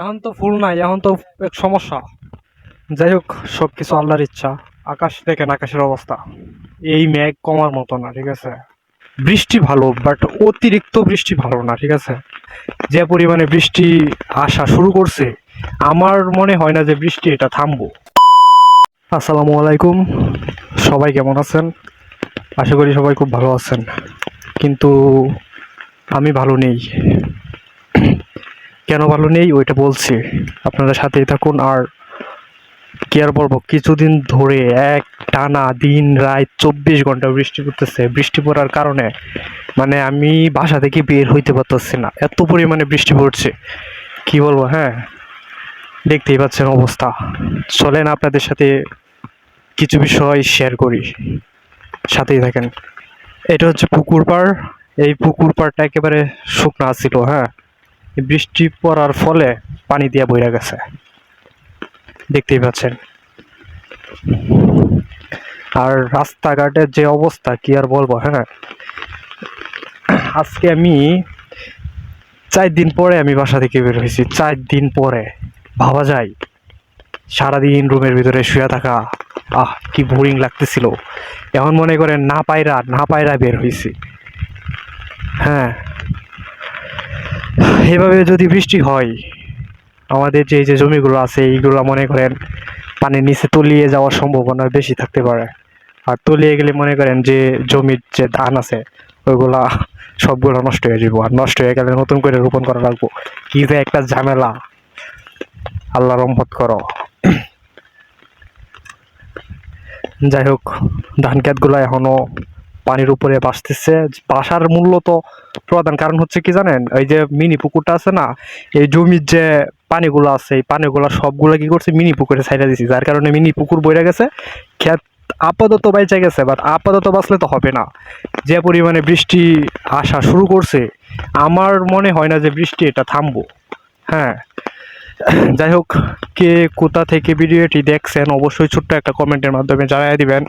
এখন তো ফুল নাই, এখন তো এক সমস্যা। যাই হোক সব কিছু আল্লাহর ইচ্ছা। আকাশ দেখেন আকাশের অবস্থা। এই মেঘ কমার মতো না, ঠিক আছে? বৃষ্টি ভালো বাট অতিরিক্ত বৃষ্টি ভালো না, ঠিক আছে? যে পরিমাণে বৃষ্টি আসা শুরু করছে, আমার মনে হয় না যে বৃষ্টি এটা থামবো। আসসালামু আলাইকুম। সবাই কেমন আছেন? আশা করি সবাই খুব ভালো আছেন। কিন্তু আমি ভালো নেই। কেন ভালো নেই? ওইটা বলছি। আপনারা সাথেই থাকুন। আর কি আর বলব? কিছুদিন ধরে এক টানা দিন রাত চব্বিশ ঘণ্টা বৃষ্টি পড়তেছে। বৃষ্টি পড়ার কারণে মানে আমি বাসা থেকে বের হইতে পারতেছি না। এত পরিমাণে বৃষ্টি পড়ছে। কি বলব? হ্যাঁ দেখতেই পাচ্ছেন অবস্থা। চলেন আপনাদের সাথে কিছু বিষয় শেয়ার করি। সাথেই থাকেন। এটা হচ্ছে পুকুর পাড়। এই পুকুর পাড়টা একেবারে শুকনা ছিল হ্যাঁ। বৃষ্টি পড়ার ফলে পানি দিয়ে বইরা গেছে। দেখতেই পাচ্ছেন। আর রাস্তাঘাটের যে অবস্থা, কি আর বলব হ্যাঁ? আজকে আমি চার দিন পরে আমি বাসা থেকে বের হয়েছি। চার দিন পরে, ভাবা যায়, সারাদিন রুমের ভিতরে শুয়ে থাকা, আহ, কি বোরিং লাগতেছিল। এখন মনে করেন না পায়রা না পায়রা বের হয়েছি। হ্যাঁ? এভাবে যদি বৃষ্টি হয়, আমাদের যে যে জমিগুলো আছে, এইগুলো মনে করেন পানির নিচে তলিয়ে যাওয়ার সম্ভাবনা বেশি থাকতে পারে। আর তলিয়ে গেলে মনে করেন যে, জমির যে ধান আছে, ওইগুলা সবগুলো নষ্ট হয়ে যাব আর নষ্ট হয়ে গেলে নতুন করে রোপণ করা লাগবো। কি যে একটা ঝামেলা। আল্লাহ রহমত করো। যাই হোক, ধান ক্ষেতগুলো এখনও পানির উপরে বাসতেছে বাসার মূল্য তো প্রধান কারণ হচ্ছে কি জানেন? ওই যে মিনি পুকুরটা আছে না, এই জমির যে পানিগুলো আছে, এই পানিগুলো সবগুলো কি করছে? মিনি পুকুরে ছাইড়া দিছি। যার কারণে মিনি পুকুর বইরা গেছে। ক্ষেত আপাতত বাইচা গেছে বাট আপাতত বাঁচলে তো হবে না। যে পরিমাণে বৃষ্টি আসা শুরু করছে, আমার মনে হয় না যে বৃষ্টি এটা থামবো। হ্যাঁ। যাই হোক, কে কোথা থেকে ভিডিওটি দেখছেন অবশ্যই ছোট্ট একটা কমেন্টের মাধ্যমে জানিয়ে দিবেন।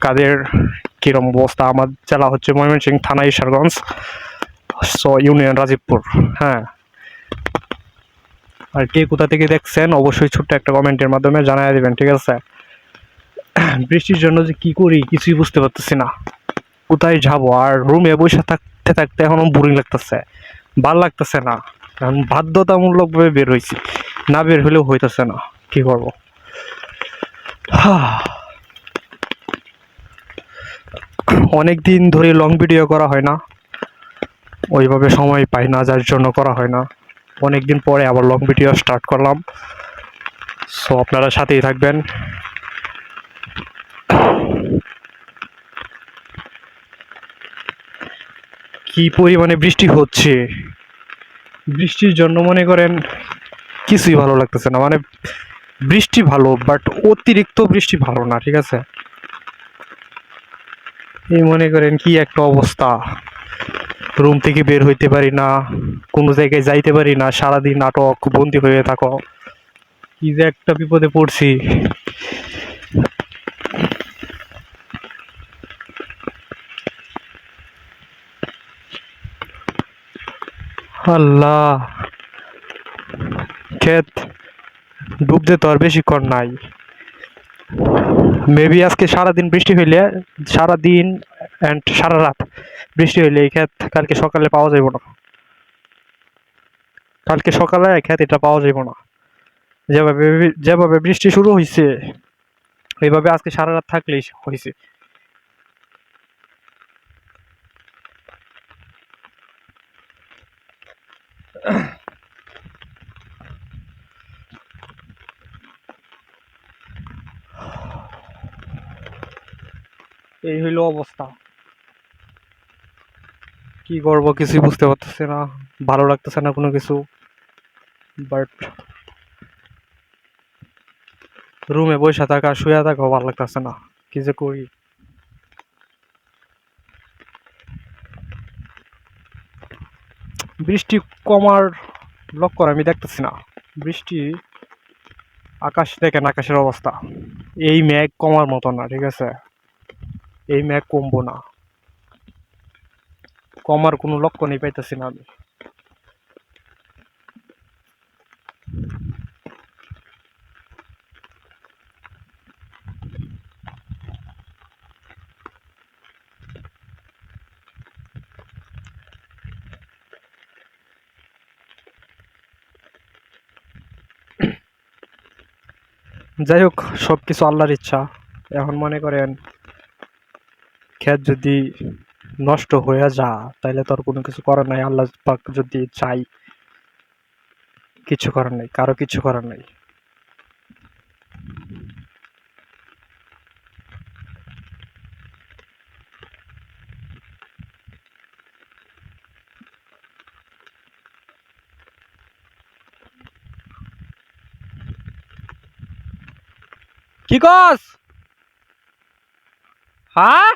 কাদের কিরম অবস্থা? আমার জেলা হচ্ছে ময়মনসিংহ থানা ঈশ্বরগঞ্জ, সো ইউনিয়ন রাজীবপুর হ্যাঁ। আর কে কোথা থেকে দেখছেন, অবশ্যই ছোট্ট একটা কমেন্টের মাধ্যমে জানিয়ে দেবেন, ঠিক আছে? বৃষ্টির জন্য যে কি করি, কিছুই বুঝতে পারতেছি না। কোথায় যাব? আর রুমে বসে থাকতে থাকতে এখনও বোরিং লাগতেছে। ভালো লাগতেছে না। কারণ বাধ্যতামূলকভাবে বের হয়েছি। না বের হলেও হইতেছে না। কি করব? অনেক দিন ধরে লং ভিডিও করা হয় না। ওইভাবে সময় পাই না, যার জন্য করা হয় না। অনেক দিন পরে আবার লং ভিডিও স্টার্ট করলাম। সো আপনারা সাথেই থাকবেন। কি পরিমাণে বৃষ্টি হচ্ছে? বৃষ্টির জন্য মনে করেন কিছুই ভালো লাগতেছে না। মানে বৃষ্টি ভালো বাট অতিরিক্ত বৃষ্টি ভালো না, ঠিক আছে? এই মনে করেন কি একটা অবস্থা? রুম থেকে বের হইতে পারি না, কোনো জায়গায় যাইতে পারি না, সারাদিন নাটক বন্দি হয়ে থাকো। কি যে একটা বিপদে পড়ছি। আল্লাহ, ক্ষেত ডুবতে তো আর বেশিক্ষণ নাই। মেবি আজকে সারাদিন বৃষ্টি হইলে, সারাদিন অ্যান্ড সারা রাত বৃষ্টি হইলে এই ক্ষেত কালকে সকালে পাওয়া যাইব না। কালকে সকালে ক্ষেত এটা পাওয়া যাইব না। যেভাবে যেভাবে বৃষ্টি শুরু হয়েছে এইভাবে আজকে সারা রাত থাকলেই হয়েছে এই হইল অবস্থা। কি করব কিছুই বুঝতে পারতেছি না, ভালো লাগতেছে না কোনো কিছু। বাট রুমে বসে থাকা, শুয়ে থাকা ভালো লাগতেছে না, কি যে করি। বৃষ্টি কমার লক্ষণ আমি দেখতেছি না। বৃষ্টি আকাশ দেখেন, আকাশের অবস্থা। এই মেঘ কমার মতো না, ঠিক আছে? এই ম্যাক কমবো না। কমার কোনো লক্ষ্য নেই পাইতেছি না আমি। যাই হোক সব কিছু আল্লাহর ইচ্ছা। এখন মনে করেন ক্ষেত যদি নষ্ট হয়ে যা তাহলে তো আর কোনো কিছু করার নাই। আল্লাহ পাক যদি চাই, কিছু করার নাই, কারও কিছু করার নাই। কি কস? হ্যাঁ?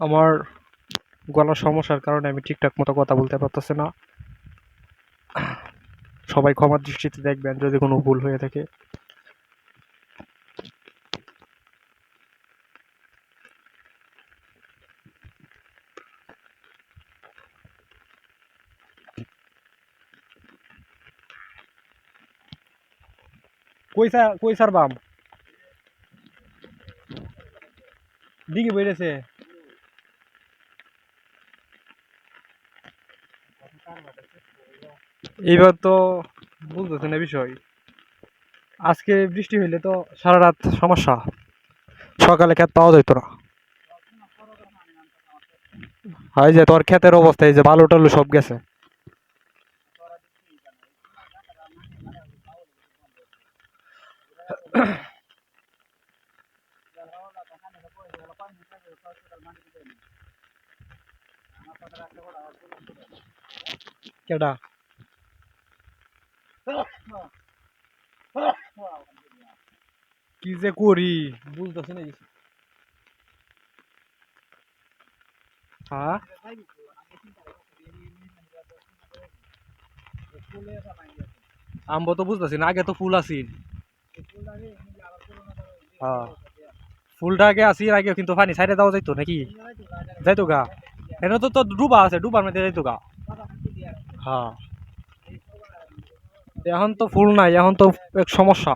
আমার গলার সমস্যার কারণে আমি ঠিকঠাক মতো কথা বলতে পারতেছি না। সবাই ক্ষমার দৃষ্টিতে দেখবেন যদি কোনো ভুল হয়ে থাকে। কই স্যার কই স্যার বাম? দিকে বেড়েছে। এইবার তো বুঝতেছে না বিষয়। আজকে বৃষ্টি হইলে তো সারা রাত সমস্যা। সকালে খেত পাওয়া যাইতো না। হয় যে তোর ক্ষেতের অবস্থা এই যে বালু টালু সব গেছে। কেডা? কি যে করি? বুঝতেছি না কিছু। হ্যাঁ? আম্ব তো বুঝতেছি না আগে তো ফুল আসিল হ্যাঁ। ফুলটা আগে আসিল আগে কিন্তু পানি সাইডে দেওয়া যাইতো নাকি? যাইতো গা। এনে তো তো ডুবা আছে ডুবার মধ্যে যাইতো গা। হ্যাঁ। এখন তো ফুল নাই, এখন তো এক সমস্যা।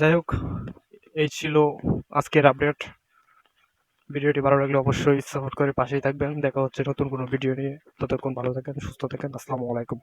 যাই হোক, এই ছিল আজকের আপডেট ভিডিওটি ভালো লাগলে অবশ্যই সাপোর্ট করে পাশেই থাকবেন। দেখা হচ্ছে নতুন কোনো ভিডিও নিয়ে। ততক্ষণ ভালো থাকেন, সুস্থ থাকেন। আসসালামু আলাইকুম।